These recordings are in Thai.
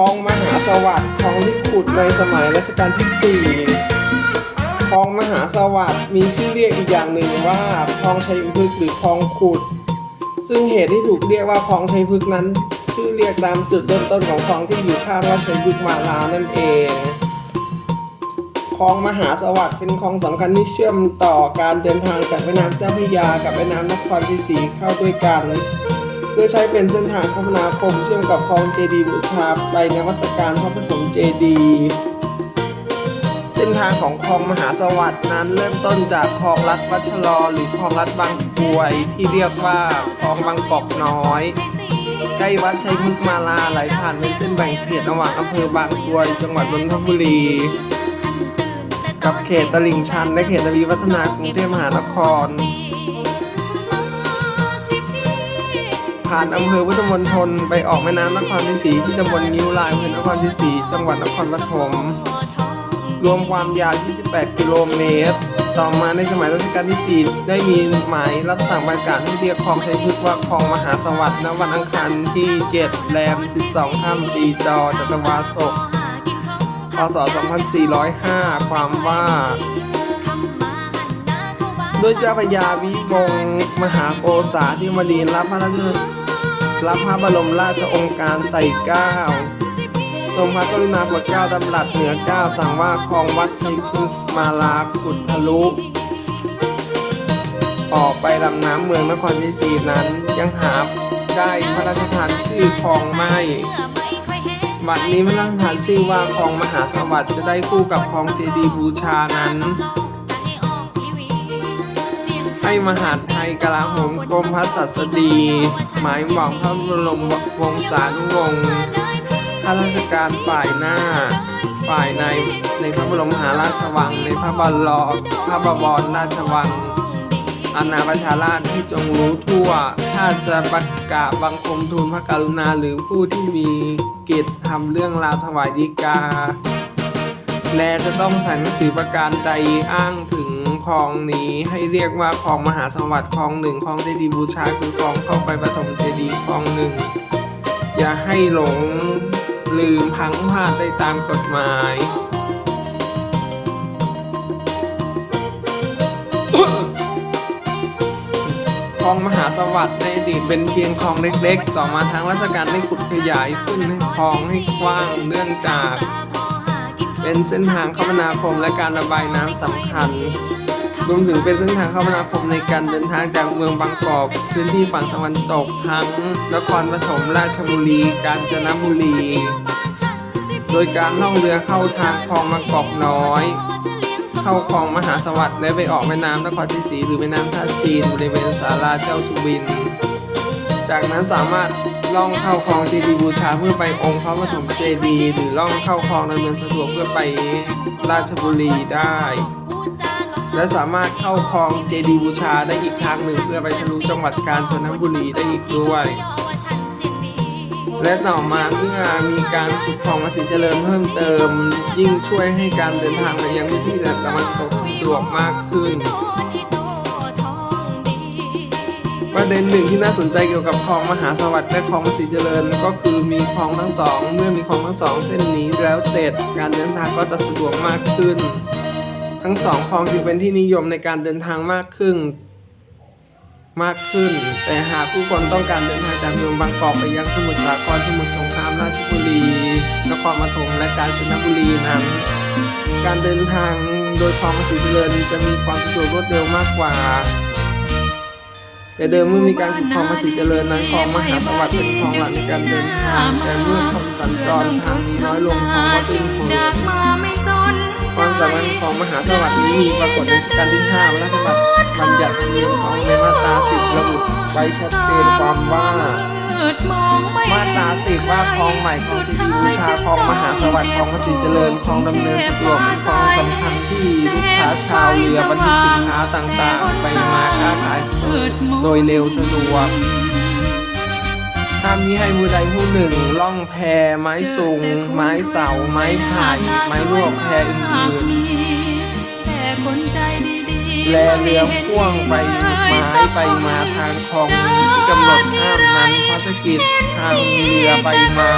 คลองมหาสวัสดิ์คลองที่ขุดในสมัยรัชกาลที่สี่คลองมหาสวัสดิ์มีชื่อเรียกอีกอย่างหนึ่งว่าคลองชัยพฤกษ์หรือคลองขุด ซึ่งเหตุที่ถูกเรียกว่าคลองชัยพฤกษ์นั้น ชื่อเรียกตามจุดเริ่มต้นของคลองที่อยู่ข้างวัดชัยพฤกษ์มาลานั่นเองคลองมหาสวัสดิ์เป็นคลองสำคัญที่เชื่อมต่อการเดินทางจากแม่น้ำเจ้าพระยากับแม่น้ำนครชัยศรีเข้าด้วยกัน เพื่อใช้เป็นเส้นทางคมนาคมเชื่อมกับคลองเจดีบูชาไปนวัตการพระปฐมเจดีเส้นทางของคลองมหาสวัสดิ์นั้นเริ่มต้นจากคลองลัดวัชรอหรือคลองลัดบางกรวยที่เรียกว่าคลองบางกอกน้อย ใกล้วัดชัยพฤกมาลาไหลผ่านเป็นเส้นแบ่งเขตระหว่างอำเภอบางกรวย จังหวัดนนทบุรีกับเขตตลิ่งชันและเขตทวีวัฒนากรุงเทพมหานคร ผ่านอำเภอพุทธมณฑลไปออกแม่น้ำนครชัยศรีที่ตำบลนิ้วลายอำเภอนครชัยศรีจังหวัดนครปฐมรวมความยาว 28 กิโลเมตร ต่อมาในสมัยรัชกาลที่ 4 ได้มีหมายรับสั่งประกาศให้เรียกคลองชัยพฤกษ์ว่าคลองมหาสวัสดิ์ณวันอังคารที่ 7 แรม 12ค่ำปีจอจัตวาศกพศ 2405 ความว่า ด้วยเจ้าพระยาวิวงมหาโกษาธิบดีรับพระราชรับพระบรมราชองค์การใส่เก้าทรงพระกรุณาโปรดเกล้าดำรัสเหนือเกล้าสั่งว่าคลองวัดชัยพฤกษ์มาลาขุดทะลุออกไปลำน้ำเมืองนครชัยศรีนั้นยังหาได้พระราชทานชื่อคลองไม่บัดนี้พระราชทานชื่อว่าคลองมหาสวัสดิ์จะได้คู่กับคลองเจดีบูชานั้น ให้มหาดไทยกลาโหมกรมพระสัสดี หมายหวังพระบรมวงศานุวงศ์ข้าราชการฝ่ายหน้า ฝ่ายในในพระบรมมหาราชวัง ในพระบรอพระบวรราชวังอาณาประชาราชที่จงรู้ทั่ว ถ้าจะประกาศบังคมทูลพระกรุณาหรือผู้ที่มีกิจทำเรื่องราวถวายดีกา และจะต้องใส่หนังสือประการใดอ้างถึง คลองนี้ให้เรียกว่าคลองมหาสวัสดิ์คลองหนึ่งคลองเจดีย์บูชาคือคลองเข้าไปปฐมเจดีย์คลองหนึ่งอย่าให้หลงลืมพังพลาดได้ตามกฎหมายคลองมหาสวัสดิ์ในอดีตเป็นเพียงคลองเล็กๆ ต่อมาทางราชการได้ขุดขยายขึ้นให้คลองให้กว้างเนื่องจาก เป็นเส้นทางคมนาคมและการระบายน้ำสำคัญ รวมถึงเป็นเส้นทางคมนาคมในการเดินทางจากเมืองบางกอกพื้นที่ฝั่งตะวันตกทั้งนครปฐมราชบุรี กาญจนบุรี โดยการล่องเรือเข้าทางคลองบางกอกน้อย เข้าคลองมหาสวัสดิ์และไปออกแม่น้ำนครศรีหรือแม่น้ำท่าจีนบริเวณศาลาเจ้าสุบิน จากนั้นสามารถล่องเข้าคลองเจดีย์บูชาเพื่อไปองค์พระปฐมเจดีย์หรือล่องเข้าคลองดำเนินสะดวกเพื่อไปราชบุรีได้ และสามารถเข้าคลองเจดีย์บูชาได้อีกทางหนึ่งเพื่อไปทะลุจังหวัดกาญจนบุรีได้อีกด้วย และต่อมาเมื่อมีการขุดคลองมาสิเจริญเพิ่มเติม ยิ่งช่วยให้การเดินทางไปยังพื้นที่ตะวันตกสะดวกมากขึ้นประเด็นหนึ่งที่น่าสนใจเกี่ยวกับคลองมหาสวัสดิ์และคลองภาษีเจริญ ก็คือมีคลองทั้งสอง เมื่อมีคลองทั้งสองเส้นนี้แล้วเสร็จการเดินทางก็จะสะดวกมากขึ้น ทั้งสองคลองจึงเป็นที่นิยมในการเดินทางมากขึ้น มากขึ้น แต่หากผู้คนต้องการเดินทางจากเมืองบางกอกไปยังสมุทรสาครสมุทรสงครามราชบุรีนครปฐมและกาญจนบุรีนั้น การเดินทางโดยคลองภาษีเจริญจะมีความสะดวกรวดเร็วมากกว่าแต่เดิมเมื่อมีการขุดคลองภาษีเจริญนั้นคลองมหาสวัสดิ์เป็นคลองหลักในการเดินทางแต่เมื่อคนสัญจรทางมีน้อยลงคลองก็ตึงเขินค ความสามารถของมหาสวัสดิ์นี้มีปรากฏในการที่ห้าพระราชบัญญัติบัญญัติธรรมเนียมของในมาตราสิบระบุไว้ชัดเจนความว่ามาตราสิบว่าคลองใหม่ของที่ดีบูชาคลองมหาสวัสดิ์คลองภาษีเจริญคลองดำเนินสะดวกเป็นคลองสำคัญที่ลูกค้าชาวเรือบรรทุกสินค้าต่างๆ ไปมาค้าขายโดยเร็วสะดวก ห้ามมิให้มือใดผู้หนึ่ง ล่องแพไม้สูง ไม้เสา ไม้ไผ่ไม้ลวกแพอื่นๆและเรือพ่วงไปไม้ไปมาทางคลองที่กำหนดห้ามนั้นพัฒกิจทางเรือไปมา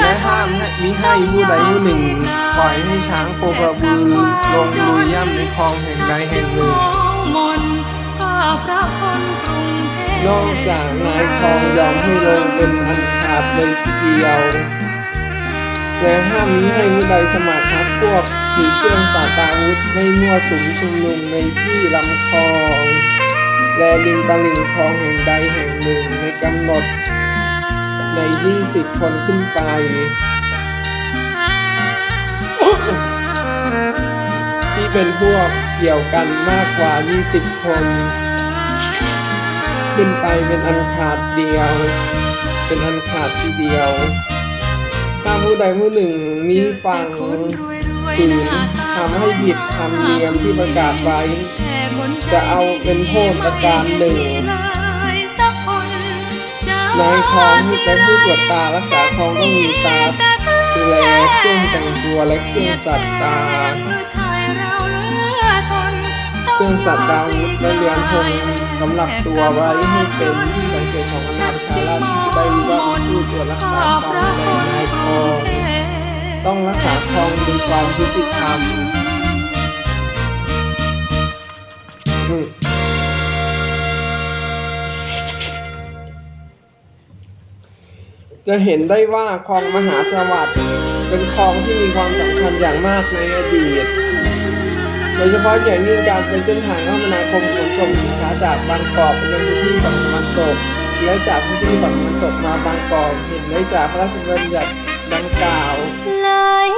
และห้ามให้มิให้ผู้ใดผู้หนึ่ง ปล่อยให้ช้างโคกระบือลงลุยย่ำในคลองแห่งใดแห่งหนึ่ง นอกจากนายทองยอมให้ลงเป็นอันขาดเลยทีเดียวและห้ามมิให้ผู้ใดสมัครพรรคพวกถือเครื่องสาตาวุธไม่มั่วสุมชุมนุมในที่ลำคลอง และริมตลิ่งคลองแห่งใดแห่งหนึ่งในกำหนด ในยี่สิบคนขึ้นไปที่เป็นพวกเกี่ยวกันมากกว่า 20 คน ขึ้นไปเป็นอันขาดเดียว เป็นอันขาดทีเดียวถ้าผู้ใดผู้หนึ่งนี้ฟังถือทำให้ผิดธรรมเนียมที่ประกาศไว้ จะเอาเป็นโทษประการหนึ่งนายคลองที่เป็นผู้ตรวจตารักษาคลองต้องมีตาดูแลเครื่องแต่งตัวและเครื่องสัตว์ตา เครื่องสัตว์ดาววุธและเรือนธงสำหรับตัวไว้ให้เป็นที่สังเกตของอนาประชาราชได้รู้ว่าผู้ตรวจรักษาคลองในนายคองต้องรักษาคลองด้วยความยุติธรรมจะเห็นได้ว่าคลองมหาสวัสดิ์เป็นคลองที่มีความสำคัญอย่างมากในอดีต ดยเฉพาะอย่างยิ่งการเป็นเส้นทางคมนาคมขนส่งสินค้าจากบางกอกไปยังพื้นที่ฝั่งตะวันตกและจากพื้นที่ฝั่งตะวันตกมาบางกอกเห็นได้จากพระราชบัญญัติดังกล่าว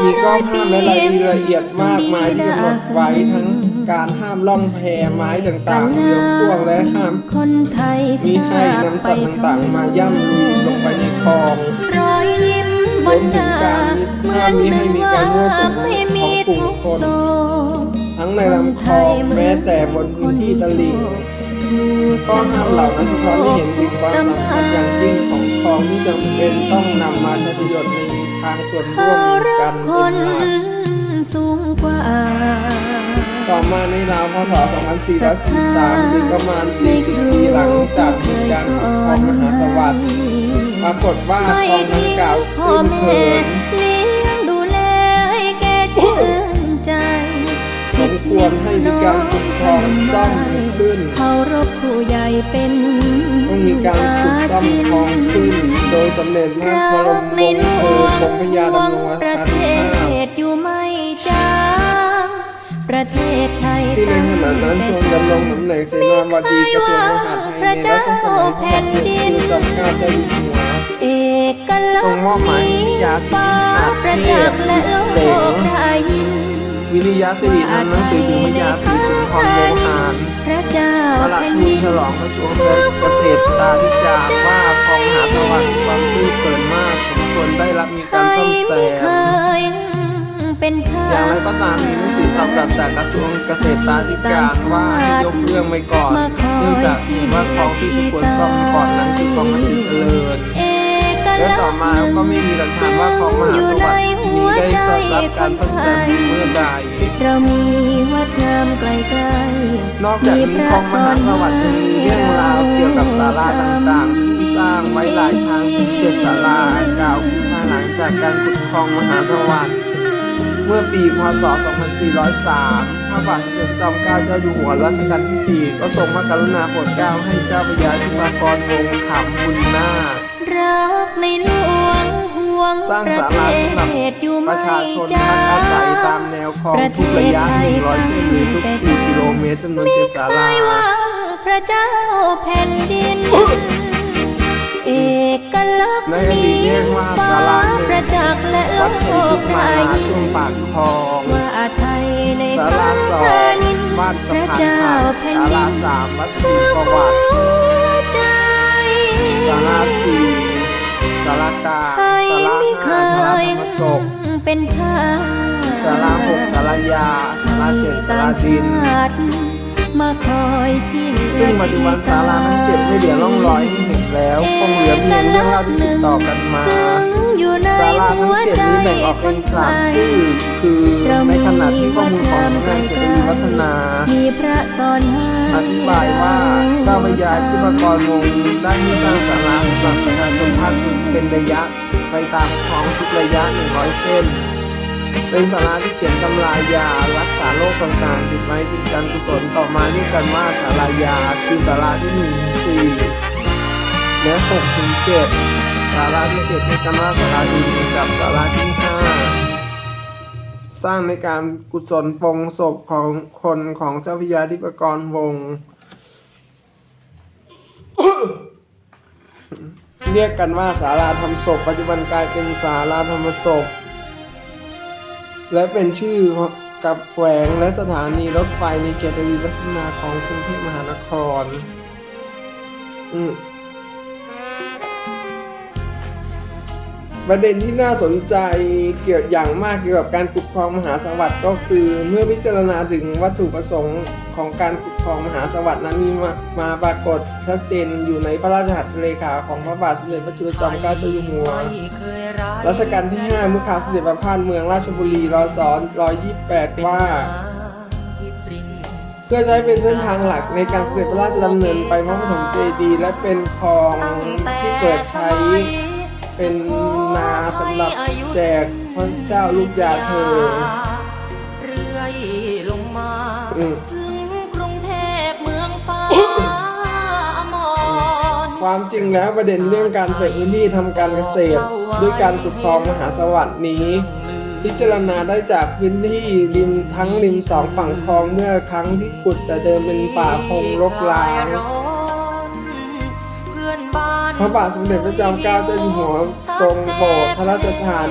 มีข้อห้ามและรายละเอียดมากมายที่กำหนดไว้ทั้งการห้ามล่องแพไม้ต่างๆเรือพ่วงและห้ามคนไทยมีให้นำสัตว์ต่างๆมาย่ำลุยลงไปในคลองรอยยิ้มบนหน้าเหมือนหนึ่ว่าไม่มีทุกโศก ทั้งในลำคลองแม้แต่บนพื้นที่ตลิ่งข้อห้ามเหล่านั้นสะท้อนให้เห็นถึงความสำคัญอย่างยิ่งของคลองที่จำเป็นต้องนำมาใช้ประโยชน์ในทางส่วนร่วมกันคเป็นนหลักสูงกว่าต่อมาในราวพศ 2443หรือประมาณ 40 ปีหลังจากเหตุการณ์ขุดคลองมหาสวัสดิ์ปรากฏว่าคลองดังกล่าวขึ้นเขิน ควรให้มีการขุดคลองซ่อมขึ้นเคารพผู้ใหญ่เป็นต้องมีการขุดซ่อมคลองขึ้น โดยสมเด็จพระรับรกมในหลวงพระยาห่วดำงรงราประเทศอยู่ไม่จางประเทศไทยที่ในขณะนั้นทรงดำรงตำแหน่งเสนาบดีกระทรวงมหาดไทยในรัชสมัยพระบาทสมเด็จพระจอมเกล้าเจ้าอยู่หัวเอกลักษณ์มอบหมายให้ฟ้าประจักษ์และโลกได้ยิน วิริยะสิรินำหนังสือถึงพระยาศรีสุนทรโมหารพระเจ้าประหลัดแผ่นทูลดินฉลองกระทรวงเกษตรตาธิการว่าคองมหาสวัสดิ์ความตื้นเปิดมากสมควรได้รับมีการซ่อมแซมอย่างไรก็ตามมีหนังสือตอบกลับจากกระทรวงเกษตรตาธิการว่าให้ยกเรื่องไว้ก่อนเนื่องจากเห็นว่าคลองที่ควรซ่อมก่อนนั้นคือคลองมันติเจริญเอกและต่อมาก็ไม่มีหลักฐานว่าคลองมหาสวัสดิ์ วใจรับคการนไทยเมื่อใดเรามีวัดงามไกลๆนอกจากนี้คลองมหาสวัสดิ์ยังมีเรื่องราวเกี่ยวกับศาลาต่างๆที่สร้างไว้หลายทางถึงเจ็ดศาลากล่าวคือภาหลังจากการขุดคลองมหาสวัสดิ์เมื่อปีพศ 2403 พระบาทสมเด็จจอมเกล้าเจ้าอยู่หัวรัชกาลที่ 4 ก็ทรงพระกรุณาโปรดเกล้าให้เจ้าพระยาธิวากรวงขำบุญนารักในหลวง วงสร้างประศาเทลาสำหรับศอยู่ปไม่ระชาชนจาพักอาศัยตามแนวคลองทุกระยะ100เส้นหรือทุก4กิโลเมตรจำนวนเจ็ดศาลาพระเจ้าแผ่นดิน เอกลักษณ์ในอดีตเรียกว่าฟ้าศาหนึ่งประจักษ์และโลวัดแห่งกทุกมาได้ลายิช่วงนปากคลองว่าไทยในศาท้ลาองสอแผ่นดินพสะระพานเจ้าแผ่นศาดิลานสามวัดศรีประวัติหัวใจศาลาสี่ศาลากา ไม่เคยเป็นทาสาลาหกศาลายาศาลาเจ็ดศาต่าดินมาคอยชี้ซึ่งปัจจุบันศาลาทั้งเจ็ดไม่เหลือร่องรอยให้เห็นแล้วคงเหลือเพียงเรื่องเล่าที่ติดต่อกันมาศาลาหัทั้งเจ็ดใจนี้แบ่งออกเป็นสามชื่อคือในขณะที่ข้อมูลของนานเศรษฐกิจวัฒนามีพระสอนให้อธิบายว่าสจ้าพระยาที่ปกรณ์วงได้ที่สร้างศาลาสำหรับประชาชนภาคเป็นระยะ ไปตามคลองทุกระยะ 100 เส้น เป็นศาลาที่เขียนตำรายา รักษาโรคต่างๆติดไม้ติดการกุศลต่อมาเรียกกันว่าศาลายาคือศาลาที่หนึ่งสี่และหกถึงเจ็ดศาลาที่เจ็ดเรียกกันว่าศาลาดีกับศาลาที่ห้าสร้างในการกุศลปงศพของคนของเจ้าพระยาธิปกรวงศ์ เรียกกันว่าศาลาทำศพ ปัจจุบันกลายเป็นศาลาธรรมศพ และเป็นชื่อกับแขวงและสถานีรถไฟในเขตวิวัฒนาของกรุงเทพมหานคร อืม ประเด็นที่น่าสนใจเกี่ยวอย่างมากเกี่ยวกับการขุดครองมหาสวัสดิ์ก็คือ เมื่อพิจารณาถึงวัตถุประสงค์ของการขุดครองมหาสวัสดิ์นั้นมีมามาปรากฏชัดเจนอยู่ในพระราชหัตถเลขาของพระบาทสมเด็จพระจุลจอมเกล้าเจ้าอยู่หัวรัชกาลที่ 5 เมื่อคราวเสด็จประพาสเมืองราชบุรีรอสอน128 ว่าเพื่อใช้เป็นเส้นทางหลักในการเสด็จพระราชดำเนินไปพระปฐมเจดีย์และเป็นคลองที่เปิดใช้ เป็นนาสำหรับแจกพระเจ้าลูกยาเธอเรื่อยลงมาถึงกรุงเทพเมืองฟ้าอมความจริงแล้วประเด็นเรื่องการเสกพื้นที่ทำการเกษตร ด้วยการขุดคลองมหาสวัสดิ์นี้ พิจารณาได้จากพื้นที่ริมทั้งริมสองฝั่งคลองเมื่อครั้งที่ขุดแต่เดิมเป็นป่าพงรกร้าง ระบาทสมเด็จพระจอมเกล้าเจ้าอยู่หัวทรงโปรดพระราชทาน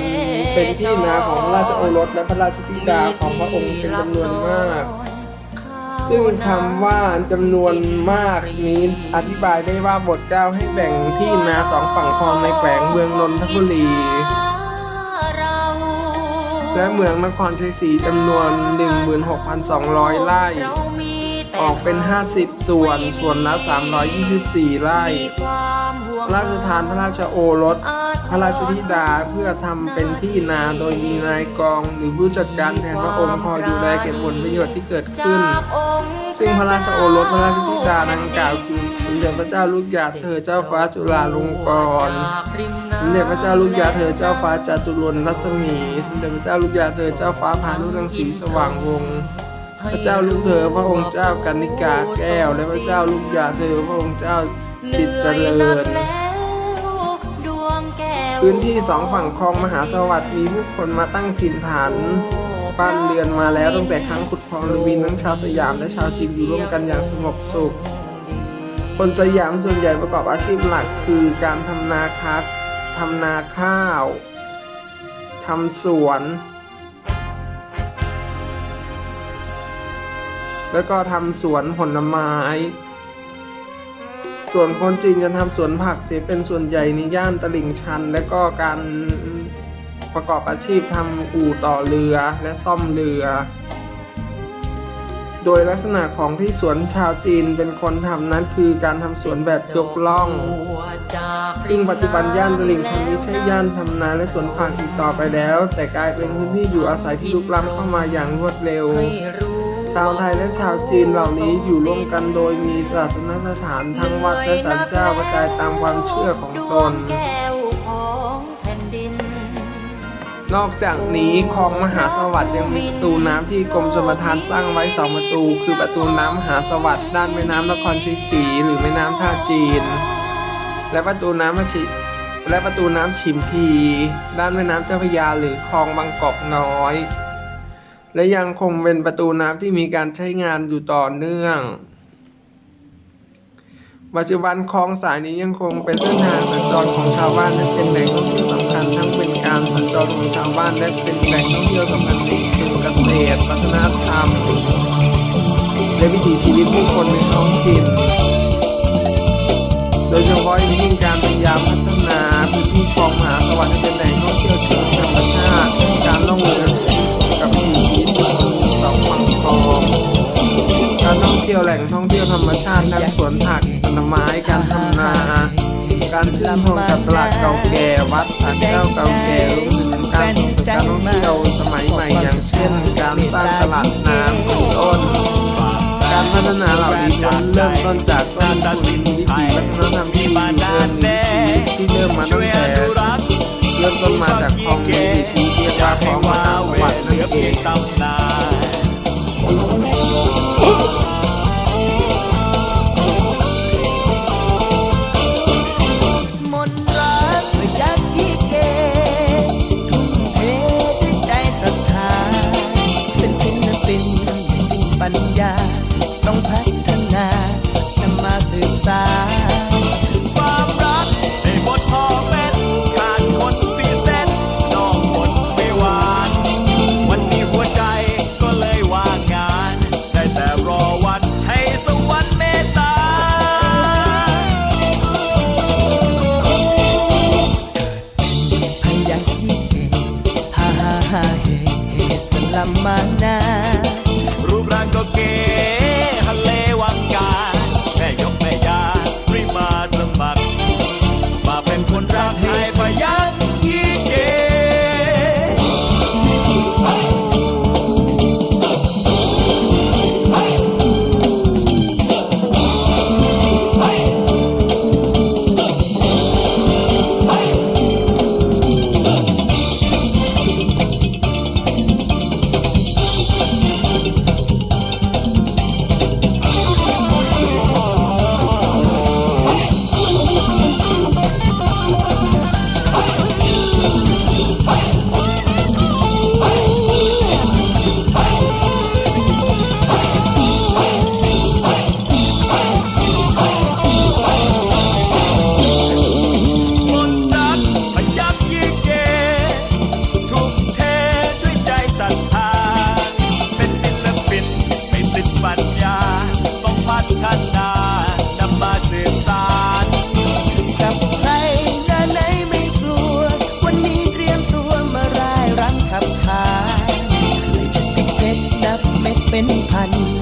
เป็นที่นาของพระราชโอรสและพระราชธิดาของพระองค์เป็นจำนวนมาก ซึ่งคำว่าจำนวนมากนี้อธิบายได้ว่าบทเกล้าให้แบ่งที่นาสองฝั่งคลองในแขวงเมืองนนทบุรี และเมืองนครชัยศรีจำนวน 16,200 ไร่ออกเป็น 50 ส่วน ส่วนละ 324 ไร่ พระราชทานพระราชโอรส พระราชธิดาเพื่อทำเป็นที่นาโดยมีนายกองหรือผู้จัดการแทนพระองค์คอยดูแลเก็บผลประโยชน์ที่เกิดขึ้น ซึ่งพระราชโอรสพระราชธิดาดังกล่าวคือสมเด็จพระเจ้าลูกยาเธอเจ้าฟ้าจุฬาลงกรณ์สมเด็จพระเจ้าลูกยาเธอเจ้าฟ้าจตุรนรัศมีสมเด็จพระเจ้าลูกยาเธอเจ้าฟ้าพานุรังสีสว่างวงศ์พระเจ้าลูกเธอพระองค์เจ้ากันนิกาแก้ว และพระเจ้าลูกยาเธอพระองค์เจ้า จิตรเจริญพื้นที่สองฝั่งคลองมหาสวัสดิ์มีผู้คนมาตั้งถิ่นฐานบ้านเรือนมาแล้วตั้งแต่ครั้งขุดคลองหรือมีทั้งชาวสยามและชาวจีนอยู่ร่วมกันอย่างสงบสุข คนสยามส่วนใหญ่ประกอบอาชีพหลักคือการทำนาค้าทำนาข้าวทำสวน แล้วก็ทำสวนผลไม้ ส่วนคนจีนจะทำสวนผักเสียเป็นส่วนใหญ่ในย่านตลิ่งชัน และก็การประกอบอาชีพทำอู่ต่อเรือและซ่อมเรือ โดยลักษณะของที่สวนชาวจีนเป็นคนทำนั้นคือการทำสวนแบบยกล่องซึ่งปัจจุบันย่านตลิ่งชันไม่ใช่ย่านทำนาและสวนผักอีกต่อไปแล้ว แต่กลายเป็นพื้นที่อยู่อาศัยที่ลุกล้ำเข้ามาอย่างรวดเร็ว ชาวไทยและชาวจีนเหล่านี้อยู่ร่วมกันโดยมีศาสนสถานทั้งวัดและศาลเจ้ากระจายตามความเชื่อของตน นอกจากนี้คลองมหาสวัสดิ์ยังมีประตูน้ำที่กรมชลประทานสร้างไว้สองประตู คือประตูน้ำมหาสวัสดิ์ด้านแม่น้ำนครชัยศรีหรือแม่น้ำท่าจีน และประตูน้ำมชิและประตูน้ำฉิมพี ด้านแม่น้ำเจ้าพระยาหรือคลองบางกอกน้อย และยังคงเป็นประตูน้ำที่มีการใช้งานอยู่ต่อเนื่อง ปัจจุบันคลองสายนี้ยังคงเป็นเส้นทางสัญจรของชาวบ้านและเป็นแหล่งท่องเที่ยวสำคัญทั้งเป็นการสัญจรของชาวบ้านและเป็นแหล่งท่องเที่ยวสำคัญในเชิงเกษตรวัฒนธรรมและวิถีชีวิตผู้คนในท้องถิ่นโดยเฉพาะอย่างยิ่งการพยายามพัฒนาพื้นที่คลองมหาสวัสดิ์ให้เป็นแหล่งท่องเที่ยวเชิงธรรมชาติการล่องเรือ องเที่ยวแหล่งท่องเที่ยวธรรมชาติการสวนผักผลไม้การทำนา การชื่นชมกับตลาดเก่าแก่วัดสันเจ้าเก่าแก่รวมถึงการส่งริมท่องเที่ยวสมัยใหม่อย่างเช่นการสร้างตลาดน้ำต้นการพัฒนาเหล่านี้ล้เริ่มต้นจากต้นทุนวิถีวัฒนธรรมที่มีเดินที่เริ่มมาตั้งแต่เริ่มต้นมาจากคลองเมดิ You.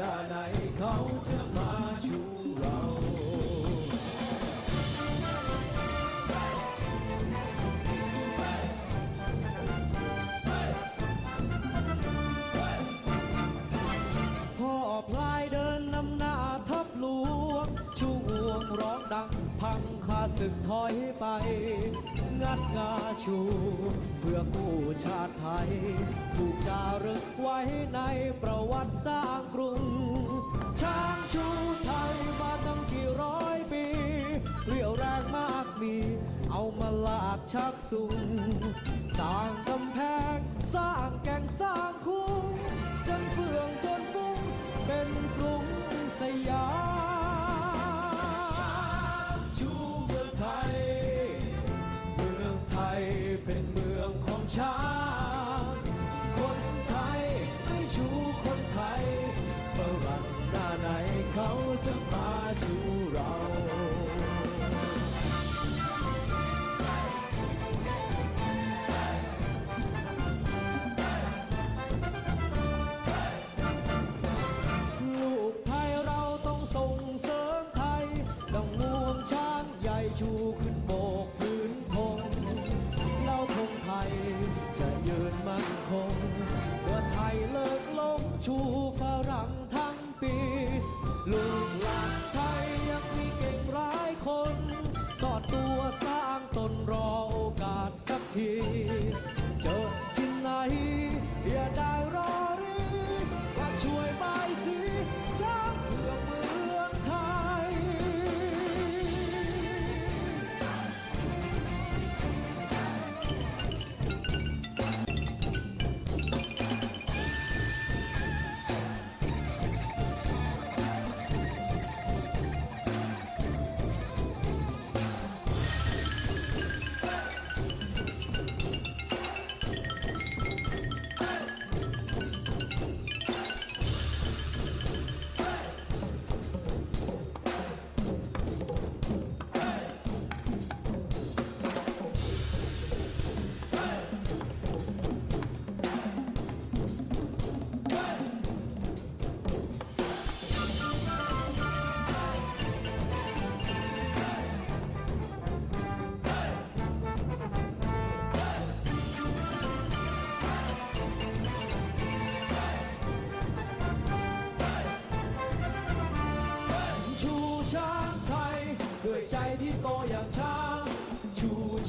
ด้าไหนเขาจะมาชูเราพ่อพลายเดินนำหน้าทับหลวงชูวงร้องดังพังคาศึกถอยไป งัดงาชู เพื่อกู้ชาติไทย ถูกจารึกไว้ในประวัติสร้างกรุง ช้างชูไทยมาตั้งกี่ร้อยปี เรียวแรงมากมี เอามาลากชักสุง สร้างกำแพง สร้างแก่งสร้างคู 就。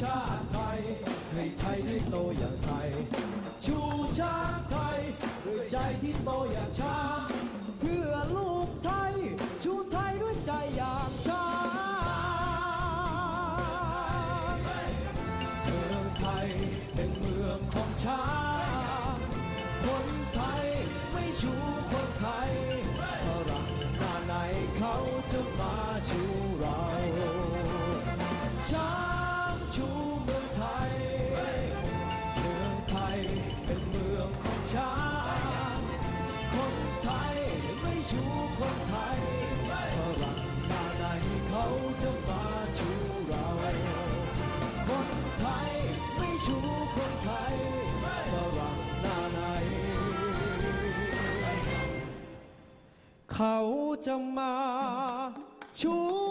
ชาติไทย ให้ไทยได้โตอย่างไทย ชูชาติไทยด้วยใจที่โตอย่างชาติเพื่อลูกไทย ชูไทยด้วยใจอย่างชาติเมืองไทยเป็นเมืองของชาติคนไทยไม่ชู เขาจะมาช่วย